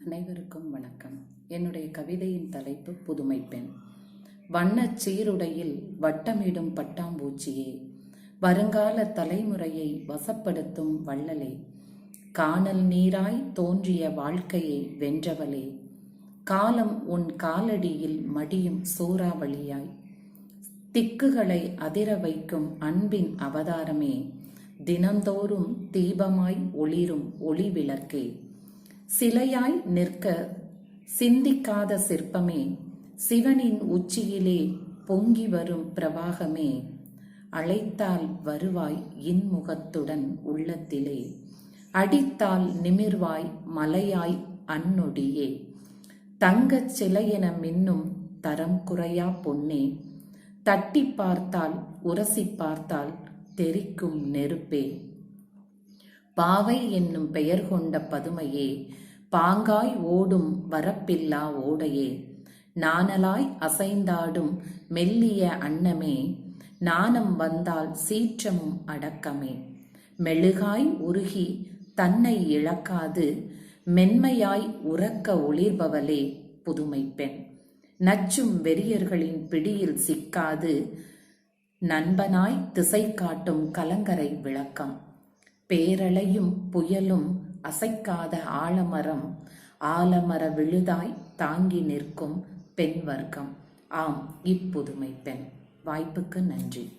அனைவருக்கும் வணக்கம். என்னுடைய கவிதையின் தலைப்பு புதுமை பெண் வண்ணச் சீருடையில் வட்டமிடும் பட்டாம்பூச்சியே வருங்கால தலைமுறையை வசப்படுத்தும் வள்ளலே காணல் நீராய் தோன்றிய வாழ்க்கையை வென்றவளே காலம் உன் காலடியில் மடியும் சூறாவளியாய் திக்குகளை அதிர வைக்கும் அன்பின் அவதாரமே தினந்தோறும் தீபமாய் ஒளிரும் ஒளி விளக்கே சிலையாய் நிற்க சிந்திக்காத சிற்பமே சிவனின் உச்சியிலே பொங்கி வரும் பிரவாகமே அழைத்தால் வருவாய் இன்முகத்துடன் உள்ளத்திலே அடித்தால் நிமிர்வாய் மலையாய் அந்நொடியே தங்கச் சிலையென மின்னும் தரம் குறையா பொன்னே தட்டி பார்த்தால் உரசி பார்த்தால் தெரிக்கும் நெருப்பே. பாவை என்னும் பெயர் கொண்ட பதுமையே பாங்காய் ஓடும் வரப்பில்லா ஓடையே. நாணலாய் அசைந்தாடும் மெல்லிய அன்னமே நாணம் வந்தால் சீற்றமும் அடக்கமே. மெழுகாய் உருகி தன்னை இழக்காது மென்மையாய் உறக்க ஒளிர்பவளே புதுமை பெண் நச்சும் வெறியர்களின் பிடியில் சிக்காது நண்பனாய் திசை காட்டும் கலங்கரை விளக்கம். பேரலையும் புயலும் அசைக்காத ஆலமரம். ஆலமர விழுதாய் தாங்கி நிற்கும் பெண் வர்க்கம். ஆம் இப்புதுமை பெண். வாய்ப்புக்கு நன்றி.